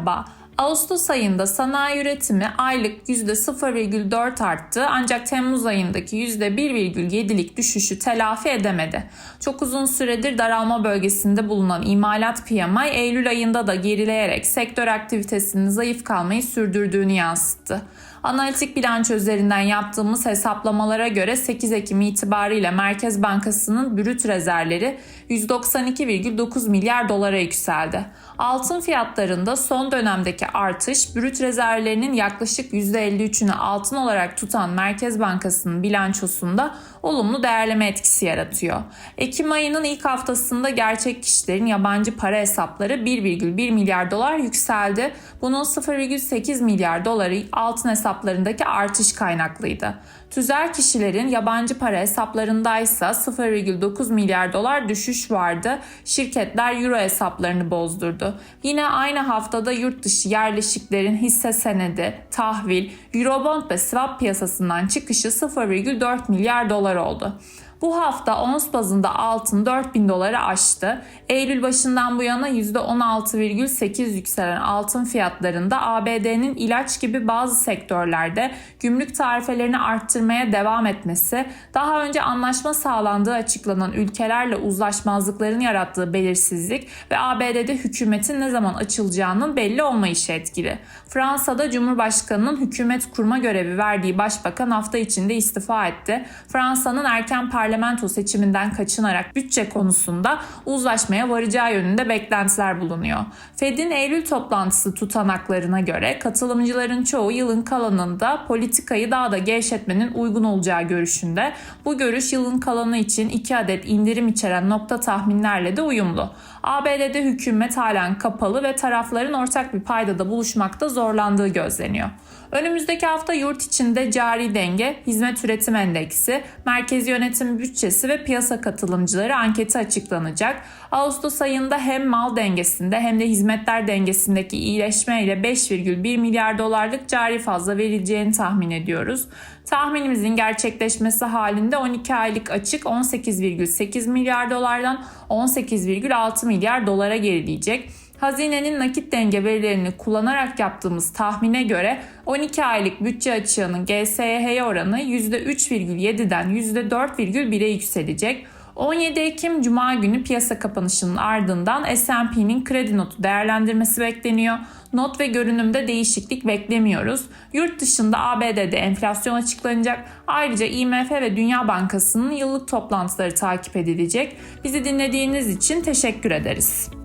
Merhaba. Ağustos ayında sanayi üretimi aylık %0,4 arttı ancak Temmuz ayındaki %1,7'lik düşüşü telafi edemedi. Çok uzun süredir daralma bölgesinde bulunan imalat PMI Eylül ayında da gerileyerek sektör aktivitesinin zayıf kalmayı sürdürdüğünü yansıttı. Analitik bilanço üzerinden yaptığımız hesaplamalara göre 8 Ekim itibariyle Merkez Bankası'nın brüt rezervleri 192,9 milyar dolara yükseldi. Altın fiyatlarında son dönemdeki artış brüt rezervlerinin yaklaşık %53'ünü altın olarak tutan Merkez Bankası'nın bilançosunda olumlu değerleme etkisi yaratıyor. Ekim ayının ilk haftasında gerçek kişilerin yabancı para hesapları 1,1 milyar dolar yükseldi. Bunun 0,8 milyar doları altın hesaplarındaki artış kaynaklıydı. Tüzel kişilerin yabancı para hesaplarındaysa 0,9 milyar dolar düşüş vardı. Şirketler euro hesaplarını bozdurdu. Yine aynı haftada yurt dışı yerleşiklerin hisse senedi, tahvil, eurobond ve swap piyasasından çıkışı 0,4 milyar dolar oldu. Bu hafta ons bazında altın 4000 doları aştı. Eylül başından bu yana %16,8 yükselen altın fiyatlarında ABD'nin ilaç gibi bazı sektörlerde gümrük tarifelerini arttırmaya devam etmesi, daha önce anlaşma sağlandığı açıklanan ülkelerle uzlaşmazlıkların yarattığı belirsizlik ve ABD'de hükümetin ne zaman açılacağının belli olmayışı etkili. Fransa'da Cumhurbaşkanı'nın hükümet kurma görevi verdiği başbakan hafta içinde istifa etti. Fransa'nın erken parlamento seçiminden kaçınarak bütçe konusunda uzlaşmaya varacağı yönünde beklentiler bulunuyor. Fed'in Eylül toplantısı tutanaklarına göre katılımcıların çoğu yılın kalanında politikayı daha da gevşetmenin uygun olacağı görüşünde. Bu görüş yılın kalanı için 2 adet indirim içeren nokta tahminlerle de uyumlu. ABD'de hükümet halen kapalı ve tarafların ortak bir paydada buluşmakta zorlandığı gözleniyor. Önümüzdeki hafta yurt içinde cari denge, hizmet üretim endeksi, merkezi yönetim bütçesi ve piyasa katılımcıları anketi açıklanacak. Ağustos ayında hem mal dengesinde hem de hizmetler dengesindeki iyileşme ile 5,1 milyar dolarlık cari fazla verileceğini tahmin ediyoruz. Tahminimizin gerçekleşmesi halinde 12 aylık açık 18,8 milyar dolardan 18,6 milyar dolara gerileyecek. Hazinenin nakit denge verilerini kullanarak yaptığımız tahmine göre 12 aylık bütçe açığının GSYH oranı %3,7'den %4,1'e yükselecek. 17 Ekim Cuma günü piyasa kapanışının ardından S&P'nin kredi notu değerlendirmesi bekleniyor. Not ve görünümde değişiklik beklemiyoruz. Yurt dışında ABD'de enflasyon açıklanacak. Ayrıca IMF ve Dünya Bankası'nın yıllık toplantıları takip edilecek. Bizi dinlediğiniz için teşekkür ederiz.